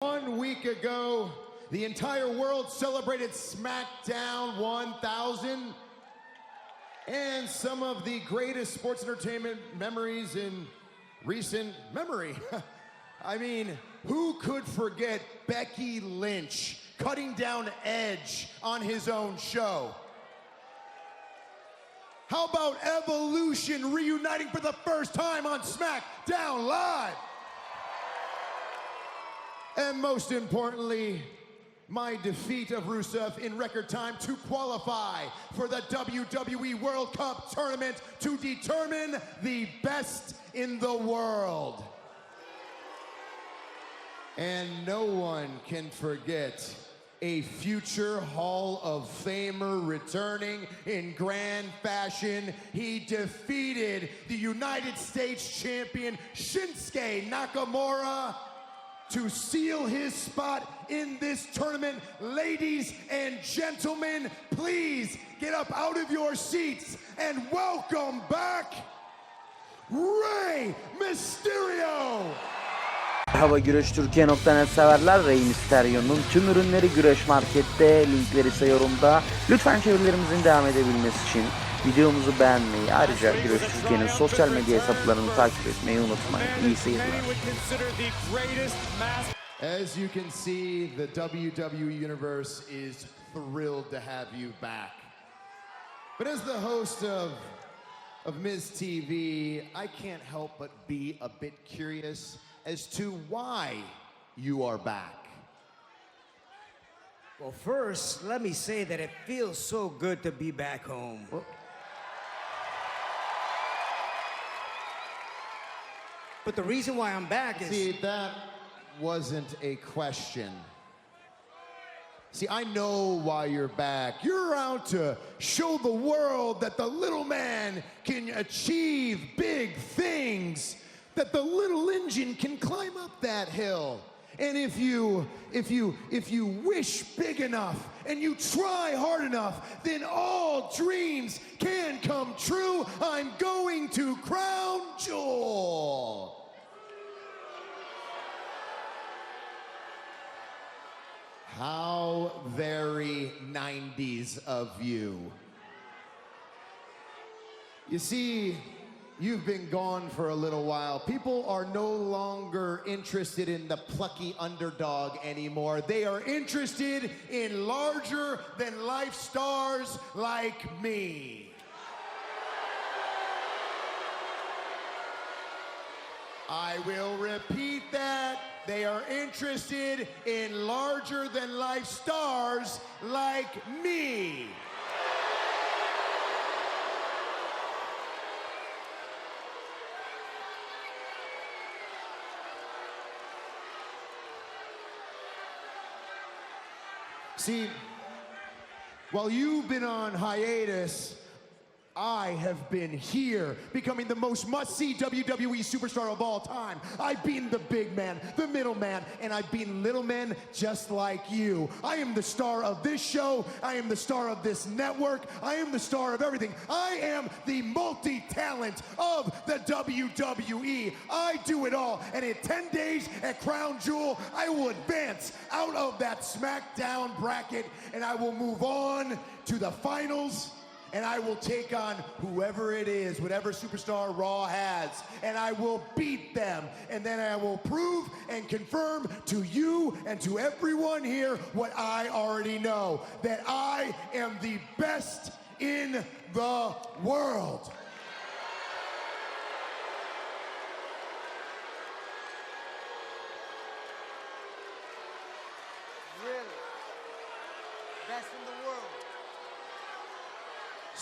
One week ago, the entire world celebrated SmackDown 1000 and some of the greatest sports entertainment memories in recent memory. I mean, who could forget Becky Lynch cutting down Edge on his own show? How about Evolution reuniting for the first time on SmackDown Live? And most importantly, my defeat of Rusev in record time to qualify for the WWE World Cup tournament to determine the best in the world. And no one can forget a future Hall of Famer returning in grand fashion. He defeated the United States champion Shinsuke Nakamura to seal his spot in this tournament. Ladies and gentlemen, please get up out of your seats and welcome back Rey Mysterio. Merhaba Güreş Türkiye.net severler. Rey Mysterio'nun tüm ürünleri Güreş Market'te. Linkleri ise yorumda. Lütfen çevirilerimizin devam edebilmesi için videomuzu beğenmeyi, ayrıca Güreş Türkiye'nin sosyal medya hesaplarını takip etmeyi unutmayın. İyi seyirler. As you can see, the WWE Universe is thrilled to have you back. But as the host of, of Ms. TV, I can't help but be a bit curious as to why you are back. Well, first, let me say that it feels so good to be back home. But the reason why I'm back is See, that wasn't a question. See, I know why you're back. You're out to show the world that the little man can achieve big things, that the little engine can climb up that hill. And if you if you if you wish big enough and you try hard enough, then all dreams can come true. I'm going to Crown Jewel. How very 90s of you. You see, you've been gone for a little while. People are no longer interested in the plucky underdog anymore. They are interested in larger than life stars like me. I will repeat that. They are interested in larger than life stars like me. See, while you've been on hiatus, I have been here, becoming the most must-see WWE superstar of all time. I've been the big man, the middle man, and I've been little men just like you. I am the star of this show. I am the star of this network. I am the star of everything. I am the multi-talent of the WWE. I do it all, and in 10 days at Crown Jewel, I will advance out of that SmackDown bracket, and I will move on to the finals and I will take on whoever it is, whatever superstar Raw has, and I will beat them. And then I will prove and confirm to you and to everyone here what I already know that I am the best in the world. really best in the world.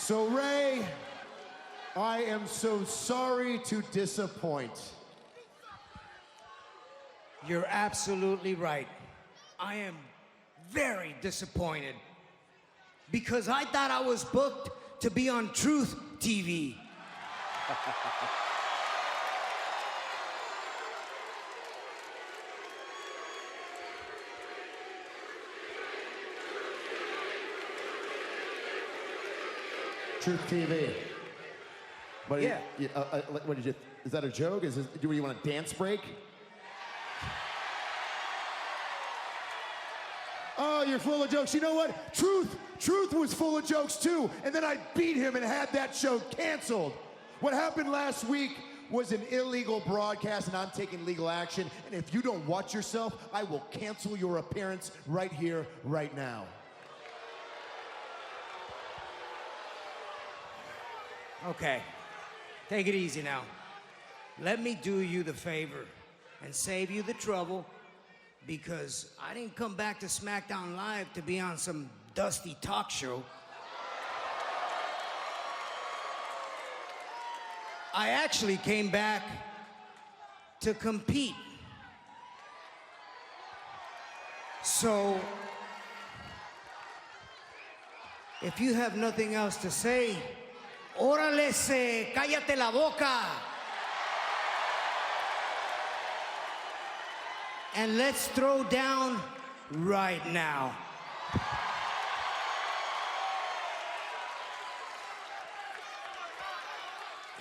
So, Ray, I am so sorry to disappoint. You're absolutely right. I am very disappointed because I thought I was booked to be on Truth TV. Truth TV. But Yeah. you- uh, uh, what did you? Is that a joke? Is this, do you want a dance break? Oh, you're full of jokes. You know what? Truth, Truth was full of jokes too. And then I beat him and had that show canceled. What happened last week was an illegal broadcast, and I'm taking legal action. And if you don't watch yourself, I will cancel your appearance right here, right now. Okay, take it easy now. Let me do you the favor and save you the trouble because I didn't come back to SmackDown Live to be on some dusty talk show. I actually came back to compete. So, if you have nothing else to say, órale, se, cállate la boca. And let's throw down right now.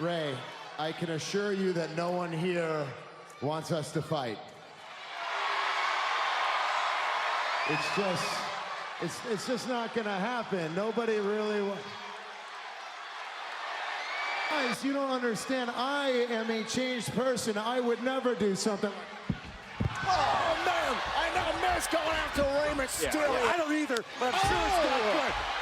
Ray, I can assure you that no one here wants us to fight. It's just, it's, it's just not gonna happen. Nobody really Guys, you don't understand. I am a changed person. I would never do something. Oh, man! I know Miz going after Raymond Steele. I don't either, but I'm sure it's not oh. good.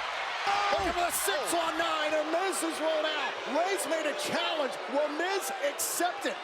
Look at the six on nine, and Miz is rolled out. Ray's made a challenge. Will Miz accept it?